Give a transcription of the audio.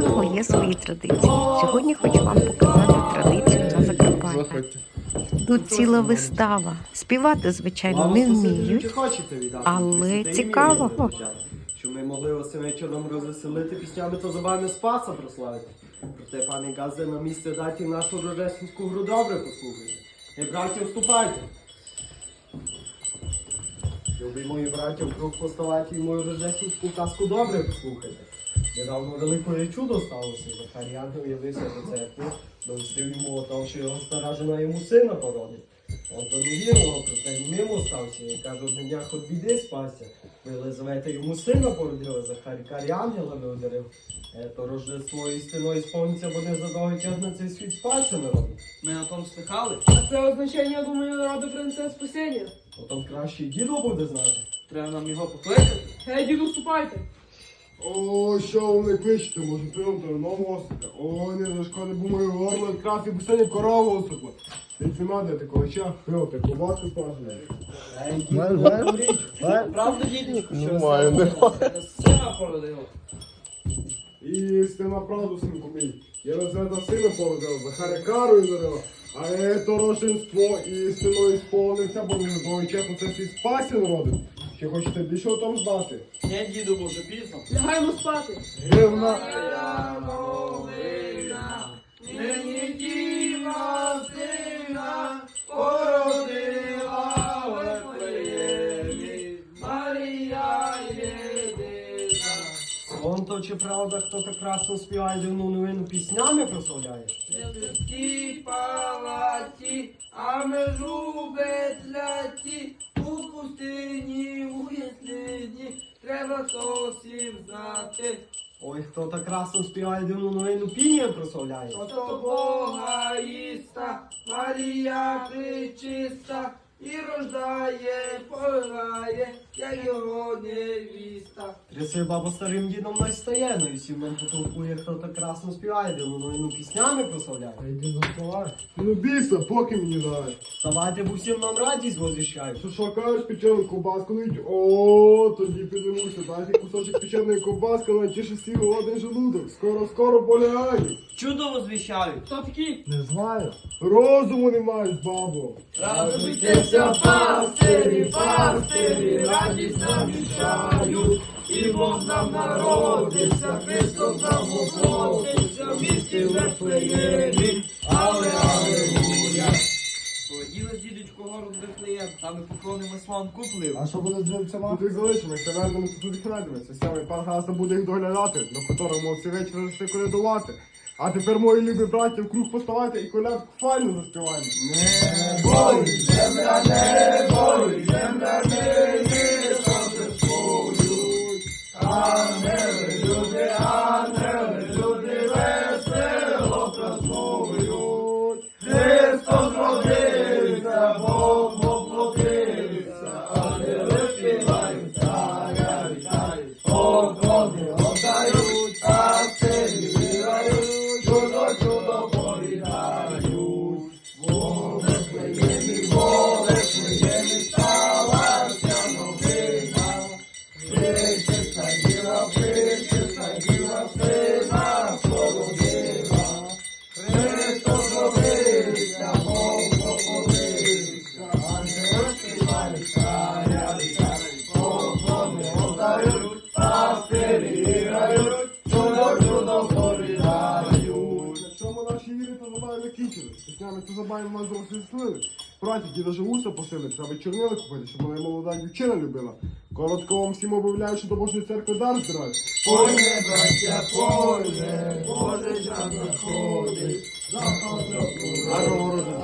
кожного є свої традиції. Сьогодні хочу вам показати традицію на Закарпаття. Тут ціла вистава. Співати, звичайно, не вміють. але цікаво. Що ми могли вас вечором розвеселити піснями, то за вами спаса прославити. Проте, пане Газде, на місце дайте нашу рожественську гру добре послухайте. І, браті, вступайте. Любі мої браті, вкруг поставайте і мою рожественську казку добре послухайте. Недавно великое чудо сталося. Захарій ангел явився до церкви, довестив йому о що його стара жена йому сина породить. Он то не вірував, проте й мимо стався, і каже, одне дня хоч біди спасся. Єлизавета йому сина породила, Захарій карі ангелами ударив. Е, то рождество істиною сповниться, бо не за час на цей світ спасся народ. Ми на тому стихали. А це означає, я думаю, народу принесе спасіння. Потім краще дідо буде знати. Треба нам його покликати. Гей, діду, ступайте. О, що ви не кличете, може то нового осика. О, не за шкоди, бо моє горло якраз і сьогодні корову осипла. Ти це надо, ти колоча, пиво, ти ковбаску смажене. Правда, дідечко, що Немає, сина- сина породила? І стена правду, синку мій. Я Єлизавета сина породила, Захаря карою зарила. А е, то рошенство і сповниться, бо не за довгий це свій спасі народив. Чи хочете більше о том знати? Ні, діду, бо вже пізно. Лягаємо спати. Гривна. Нині діва сина породила в Вифлеємі, Марія єдина. Вон то чи правда, хто так красно співає дивну новину піснями прославляє? В палаті, а межу ветляті, у пустині, треба то всім знати. Ой, хто так красно співає дивну новину піння прославляє? То Бога іста, Марія причиста, і рождає, пограє, як його невіста. Тряси баба старим дідом не стає, ну і всім нам потолкує, хто так красно співає дивну новину піснями прославляє. Ну біса, поки мені дай. Вставайте, бо всім нам радість возвіщають. Що що кажеш, печену ковбаску дають? О, тоді підемуся. Дайте кусочок печеної ковбаски, на тіше всі голодний желудок. Скоро, скоро полягаю. Чудо возвіщають. Хто такі? Не знаю. Розуму не маєш, бабо. Радуйтеся, пастирі, пастирі, радість нам віщають, і Бог нам народився, Христос нам воплотився, в місті Вифлеємі, але алелуя. Полетіли з дідочку город Вифлеєм, там і поклонимо славам куплив. А що буде з вівцями? Тут їх залишимо, як вернемо, то тут їх знайдемо. Пан Гаста буде їх доглядати, до котрого всі вечір лише колядувати. А тепер, мої любі браття, вкруг поставайте і колядку файно заспіваємо. Бой, земля не Піснями забаві забави нас розвеселили. Браті, даже вуса посили, треба чорнили купити, щоб мене молода дівчина любила. Коротко вам всім обявляю, що до Божої церкви дар збирають. Поле, браття, поле, Боже, жан заходить, заходить.